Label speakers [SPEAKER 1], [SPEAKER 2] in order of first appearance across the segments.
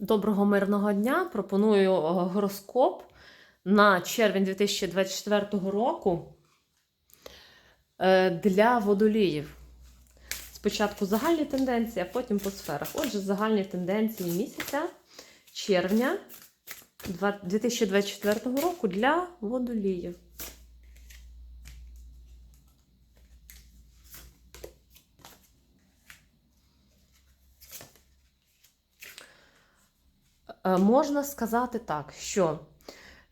[SPEAKER 1] Доброго мирного дня. Пропоную гороскоп на червень 2024 року е, для водоліїв. Спочатку загальні тенденції, а потім по сферах. Отже, загальні тенденції місяця червня 2024 року для водоліїв. Можна сказати так, що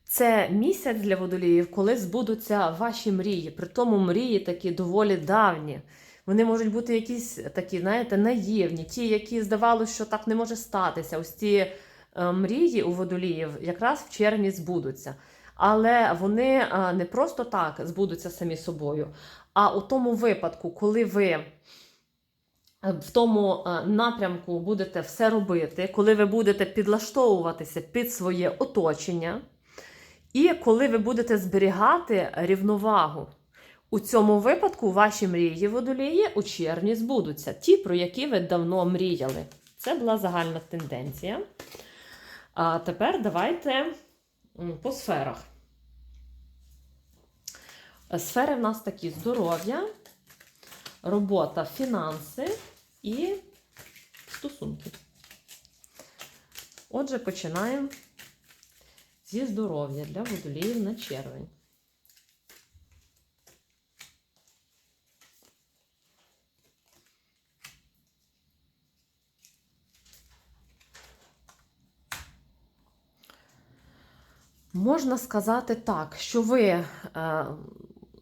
[SPEAKER 1] це місяць для водоліїв, коли збудуться ваші мрії. При тому мрії такі доволі давні. Вони можуть бути якісь такі, знаєте, наївні, ті, які здавалося, що так не може статися. Ось ці е, мрії у водоліїв якраз в червні збудуться. Але вони е, не просто так збудуться самі собою, а у тому випадку, коли ви е, в тому е, напрямку будете все робити, коли ви будете підлаштовуватися під своє оточення, і коли ви будете зберігати рівновагу. У цьому випадку ваші мрії водолії у червні збудуться, ті, про які ви давно мріяли. Це була загальна тенденція. А тепер давайте по сферах. Сфери в нас такі: здоров'я, робота, фінанси і стосунки. Отже, починаємо зі здоров'я для водоліїв на червень. Можна сказати так, що ви е,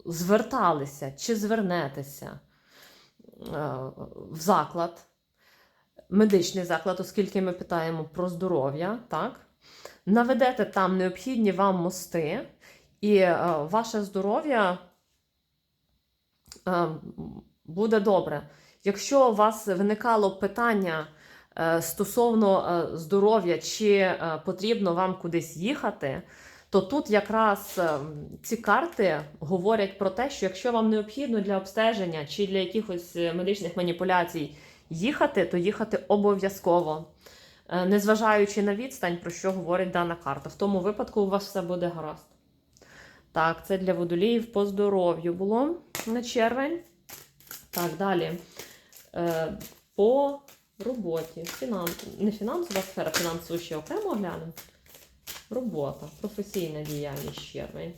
[SPEAKER 1] зверталися чи звернетеся в заклад, медичний заклад, оскільки ми питаємо про здоров'я, так? наведете там необхідні вам мости, і е, ваше здоров'я е, буде добре. Якщо у вас виникало питання е, стосовно е, здоров'я, чи е, потрібно вам кудись їхати, то тут якраз е, ці карти говорять про те, що якщо вам необхідно для обстеження чи для якихось е, медичних маніпуляцій їхати, то їхати обов'язково. Е, Незважаючи на відстань, про що говорить дана карта. В тому випадку у вас все буде гаразд. Так, це для водоліїв по здоров'ю було на червень. Так, далі. Е, по роботі. Фінан... Не фінансова сфера, фінансову ще окремо оглянемо. Робота, професійна діяльність червень.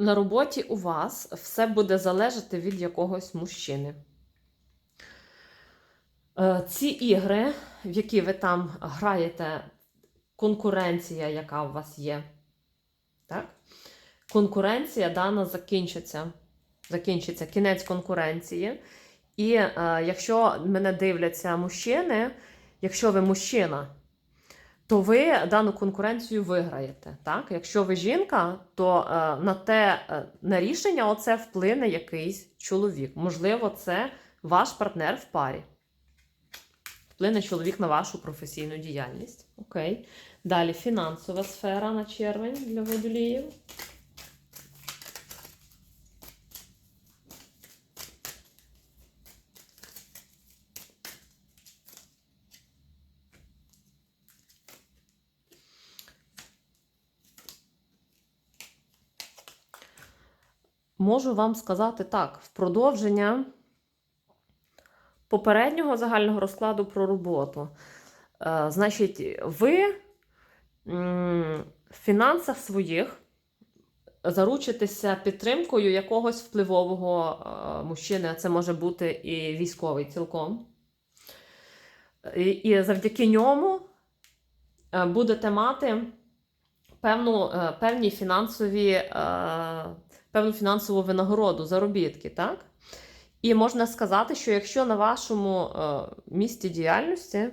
[SPEAKER 1] На роботі у вас все буде залежати від якогось мужчини. Е, Ці ігри, в які ви там граєте, конкуренція, яка у вас є. Так? Конкуренція дана закінчиться. Закінчиться кінець конкуренції. І е, якщо мене дивляться мужчини, якщо ви мужчина, то ви дану конкуренцію виграєте. Так? Якщо ви жінка, то е, на те е, на рішення оце вплине якийсь чоловік. Можливо, це ваш партнер в парі. Вплине чоловік на вашу професійну діяльність. Окей. Далі фінансова сфера на червень для водоліїв. Можу вам сказати так: в продовження попереднього загального розкладу про роботу. Е, значить, ви в фінансах своїх заручитеся підтримкою якогось впливового е, мужчини, а це може бути і військовий цілком. І, і завдяки ньому е, будете мати певну, певні фінансові, певну фінансову винагороду, заробітки, так? І можна сказати, що якщо на вашому е, місці діяльності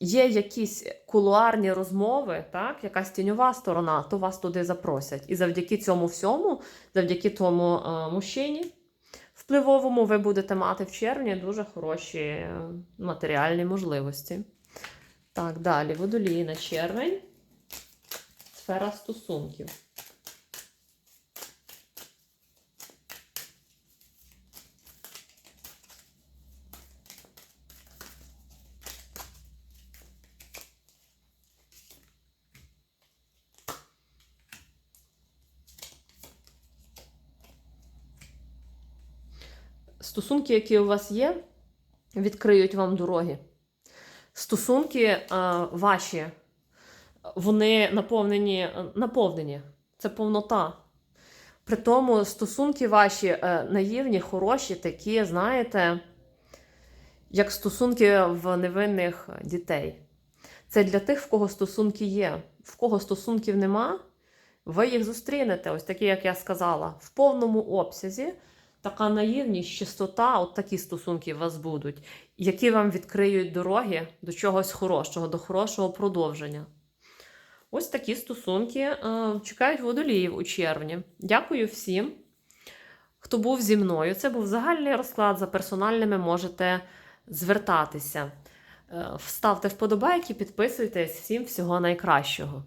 [SPEAKER 1] є якісь кулуарні розмови, так, якась тіньова сторона, то вас туди запросять. І завдяки цьому всьому, завдяки тому е, мужчині, впливовому ви будете мати в червні дуже хороші е, матеріальні можливості. Так, далі водолії на червень. Сфера стосунків. Стосунки, які у вас є, відкриють вам дороги. Стосунки е, ваші, вони наповнені, наповнені. Це повнота. При тому стосунки ваші е, наївні, хороші, такі, знаєте, як стосунки в невинних дітей. Це для тих, в кого стосунки є. В кого стосунків нема, ви їх зустрінете, ось такі, як я сказала, в повному обсязі. Така наївність, чистота, от такі стосунки у вас будуть, які вам відкриють дороги до чогось хорошого, до хорошого продовження. Ось такі стосунки е, чекають водоліїв у червні. Дякую всім, хто був зі мною. Це був загальний розклад. За персональними можете звертатися. Е, Ставте вподобайки, підписуйтесь. Всім всього найкращого.